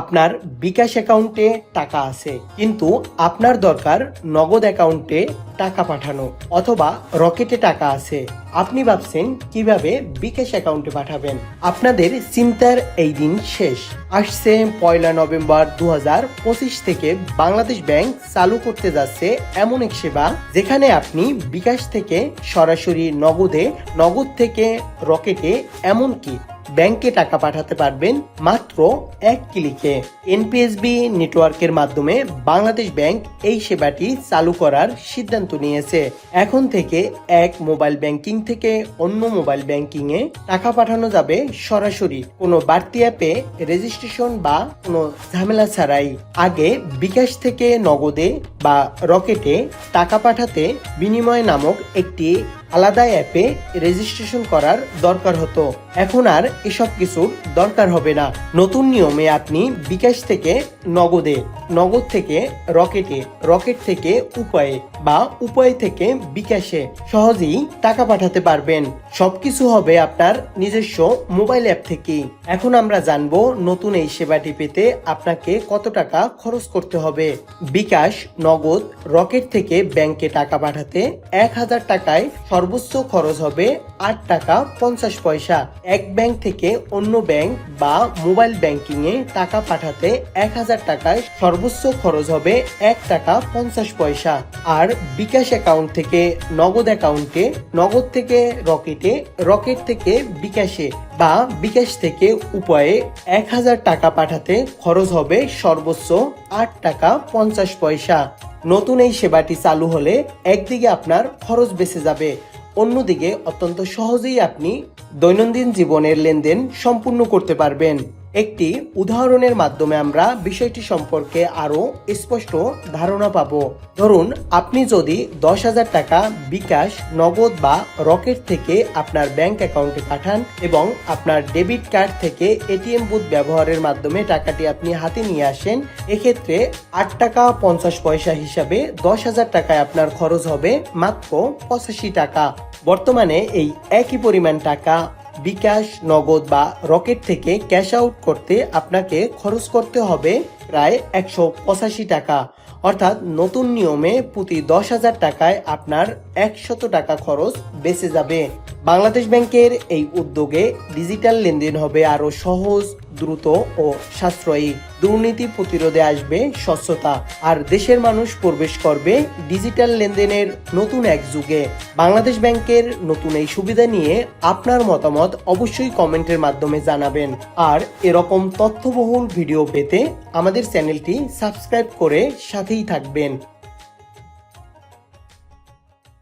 আপনার বিকাশ অ্যাকাউন্টে টাকা আছে, কিন্তু আপনার দরকার নগদ অ্যাকাউন্টে টাকা পাঠানো অথবা রকেটে টাকা আছে। আপনি ভাবছেন কীভাবে বিকাশ অ্যাকাউন্টে পাঠাবেন? আপনাদের চিন্তার এই দিন শেষ। আসছে পয়লা নভেম্বর দু হাজার পঁচিশ থেকে বাংলাদেশ ব্যাংক চালু করতে যাচ্ছে এমন এক সেবা, যেখানে আপনি বিকাশ থেকে সরাসরি নগদে, নগদ থেকে রকেটে, এমনকি ব্যাংকে টাকা পাঠাতে পারবেন মাত্র এক ক্লিকে। এনপিএসবি নেটওয়ার্কের মাধ্যমে বাংলাদেশ ব্যাংক এই সেবাটি চালু করার সিদ্ধান্ত নিয়েছে। এখন থেকে এক মোবাইল ব্যাংকিং থেকে অন্য মোবাইল ব্যাংকিং এ টাকা পাঠানো যাবে সরাসরি। কোনো বাড়তি অ্যাপে রেজিস্ট্রেশন বা কোনো ঝামেলা ছাড়াই। আগে বিকাশ থেকে নগদে বা রকেটে টাকা পাঠাতে বিনিময় নামক একটি আলাদা অ্যাপে রেজিস্ট্রেশন করার দরকার হতো। এখন আর এসব কিছুর দরকার হবে না। নতুন নিয়মে আপনি বিকাশ থেকে নগদে নগদ থেকে রকেটে, রকেট থেকে উপায়ে বা উপায় থেকে বিকাশে সহজেই টাকা পাঠাতে পারবেন। সবকিছু হবে আপনার নিজস্ব মোবাইল অ্যাপ থেকেই এখন আমরা জানব নতুন এই সেবাটি পেতে আপনাকে কত টাকা খরচ করতে হবে। বিকাশ, নগদ, রকেট থেকে ব্যাংকে টাকা পাঠাতে এক হাজার টাকায় সর্বোচ্চ খরচ হবে আট টাকা পঞ্চাশ পয়সা। এক ব্যাংক থেকে অন্য ব্যাংক বা মোবাইল ব্যাংকিং এ টাকা পাঠাতে এক হাজার টাকায় সর্বোচ্চ খরচ হবে এক টাকা পঞ্চাশ পয়সা। আর বিকাশ অ্যাকাউন্ট থেকে নগদ অ্যাকাউন্টে, নগদ থেকে রকেটে, রকেট থেকে বিকাশে বা বিকাশ থেকে উপায়ে এক হাজার টাকা পাঠাতে খরচ হবে সর্বোচ্চ আট টাকা পঞ্চাশ পয়সা। নতুন এই সেবাটি চালু হলে একদিকে আপনার খরচ বেঁচে যাবে অন্যদিকে অত্যন্ত সহজেই আপনি দৈনন্দিন জীবনের লেনদেন সম্পূর্ণ করতে পারবেন। একটি উদাহরণের মাধ্যমে আমরা বিষয়টি সম্পর্কে আরও স্পষ্ট ধারণা পাব। ধরুন, আপনি যদি দশ হাজার টাকা বিকাশ, নগদ বা রকেট থেকে আপনার ব্যাংক অ্যাকাউন্টে পাঠান এবং আপনার ডেবিট কার্ড থেকে এটিএম বুথ ব্যবহারের মাধ্যমে টাকাটি আপনি হাতে নিয়ে আসেন, এক্ষেত্রে আট টাকা পঞ্চাশ পয়সা হিসাবে দশ হাজার টাকায় আপনার খরচ হবে মাত্র পঁচাশি টাকা। বর্তমানে এই একই পরিমাণ টাকা বিকাশ, নগদ বা রকেট থেকে ক্যাশ আউট করতে আপনাকে খরচ করতে হবে প্রায় একশো পঁচাশি টাকা। অর্থাৎ নতুন নিয়মে প্রতি দশ হাজার টাকায় আপনার একশত টাকা খরচ বেঁচে যাবে। বাংলাদেশ ব্যাংকের এই উদ্যোগে ডিজিটাল লেনদেন হবে আরও সহজ দ্রুত ও সাশ্রয়ী দুর্নীতি প্রতিরোধে আসবে স্বচ্ছতা, আর দেশের মানুষ প্রবেশ করবে ডিজিটাল লেনদেনের নতুন এক যুগে। বাংলাদেশ ব্যাংকের নতুন এই সুবিধা নিয়ে আপনার মতামত অবশ্যই কমেন্টের মাধ্যমে জানাবেন। আর এরকম তথ্যবহুল ভিডিও পেতে আমাদের চ্যানেলটি সাবস্ক্রাইব করে সাথেই থাকবেন।